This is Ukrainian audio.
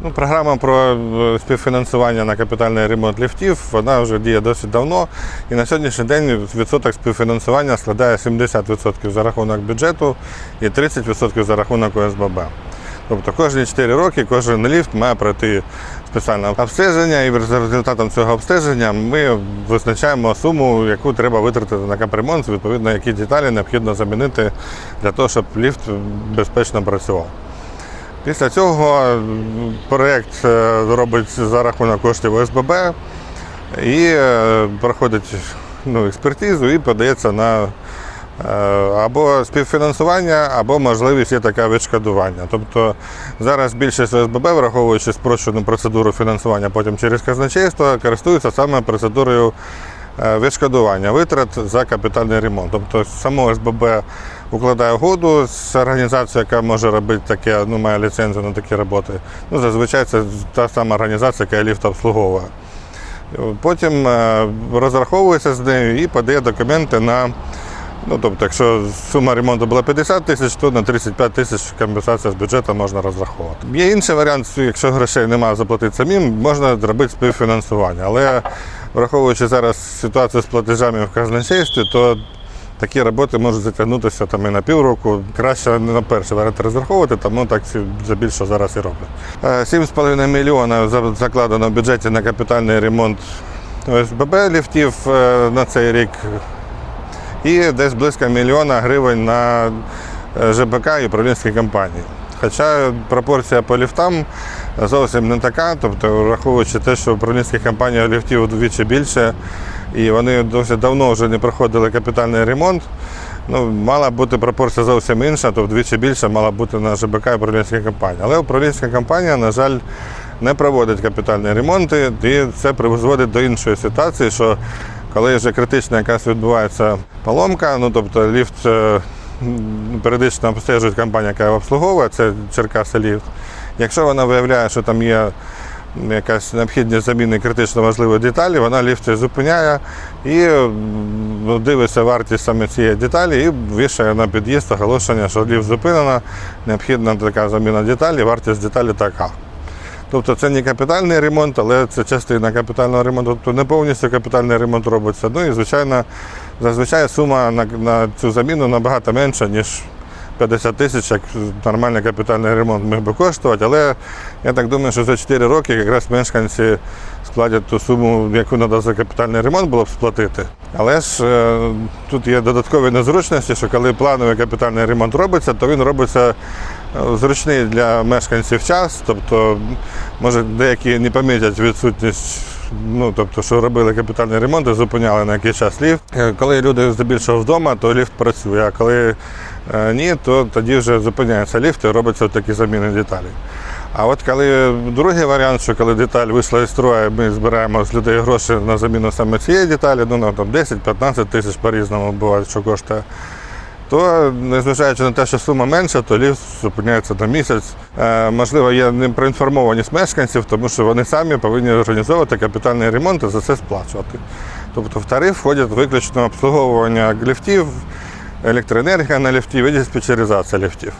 Ну, програма про е, співфінансування на капітальний ремонт ліфтів вона вже діє досить давно. І на сьогоднішній день відсоток співфінансування складає 70% за рахунок бюджету і 30% за рахунок ОСББ. Тобто кожні 4 роки кожен ліфт має пройти спеціальне обстеження, і за результатом цього обстеження ми визначаємо суму, яку треба витратити на капремонт, відповідно, які деталі необхідно замінити для того, щоб ліфт безпечно працював. Після цього проєкт е, робить за рахунок коштів ОСББ і е, проходить ну, експертизу і подається на е, або співфінансування, або можливість є таке відшкодування. Тобто зараз більшість ОСББ, враховуючи спрощену процедуру фінансування потім через казначейство, користуються саме процедурою відшкодування витрат за капітальний ремонт. Тобто само ОСББ укладає угоду з організацією, яка може робити таке, ну, має ліцензію на такі роботи. Ну, зазвичай це та сама організація, яка ліфт обслуговує. Потім е, розраховується з нею і подає документи на. Ну, тобто, якщо сума ремонту була 50 тисяч, то на 35 тисяч компенсація з бюджету можна розраховувати. Є інший варіант, якщо грошей немає заплатити самим, можна зробити співфінансування. Але враховуючи зараз ситуацію з платежами в казначействі, то такі роботи можуть затягнутися там і на півроку. Краще не на перший варіант розраховувати, тому так всі більше зараз і роблять. Е, 7,5 мільйона закладено в бюджеті на капітальний ремонт ОСББ ліфтів е, на цей рік. І десь близько мільйона гривень на е, ЖБК і управлінські компанії. Хоча пропорція по ліфтам зовсім не така, тобто враховуючи те, що управлінських компаній ліфтів вдвічі більше, і вони досить давно вже не проходили капітальний ремонт. Ну, мала бути пропорція зовсім інша, то вдвічі більше мала бути на ЖБК і управлінські компанії. Але управлінська компанія, на жаль, не проводить капітальні ремонти, і це призводить до іншої ситуації, що коли вже критична якась відбувається поломка, ну тобто ліфт е, періодично обстежує компанія, яка його обслуговує, це Черкаси ліфт. Якщо вона виявляє, що там є якась необхідність заміни критично важливої деталі, вона ліфт зупиняє і ну, дивиться вартість саме цієї деталі і вішає на під'їзд оголошення, що ліфт зупинено, необхідна така заміна деталі, вартість деталі така. Тобто це не капітальний ремонт, але це частина капітального ремонту. Тобто не повністю капітальний ремонт робиться. Ну і звичайно, зазвичай сума на, на цю заміну набагато менша, ніж 50 тисяч, як нормальний капітальний ремонт міг би коштувати. Але я так думаю, що за 4 роки якраз мешканці складять ту суму, яку треба за капітальний ремонт було б сплатити. Але ж е, тут є додаткові незручності, що коли плановий капітальний ремонт робиться, то він робиться е, зручний для мешканців час. Тобто, може, деякі не помітять відсутність. Ну, тобто, що робили капітальний ремонт і зупиняли на якийсь час ліфт. Е, Коли люди здебільшого вдома, то ліфт працює. А коли е, ні, то тоді вже зупиняється ліфт і робиться такі заміни деталей. А от коли другий варіант, що коли деталь вийшла із строю, ми збираємо з людей гроші на заміну саме цієї деталі, ну на там 10-15 тисяч по-різному буває, що коштує. То, незважаючи на те, що сума менша, то ліфт зупиняється на місяць. Е, можливо, є непроінформованість мешканців, тому що вони самі повинні організовувати капітальний ремонт і за це сплачувати. Тобто в тариф входять виключно обслуговування ліфтів, електроенергія на ліфтів і диспетчеризація ліфтів.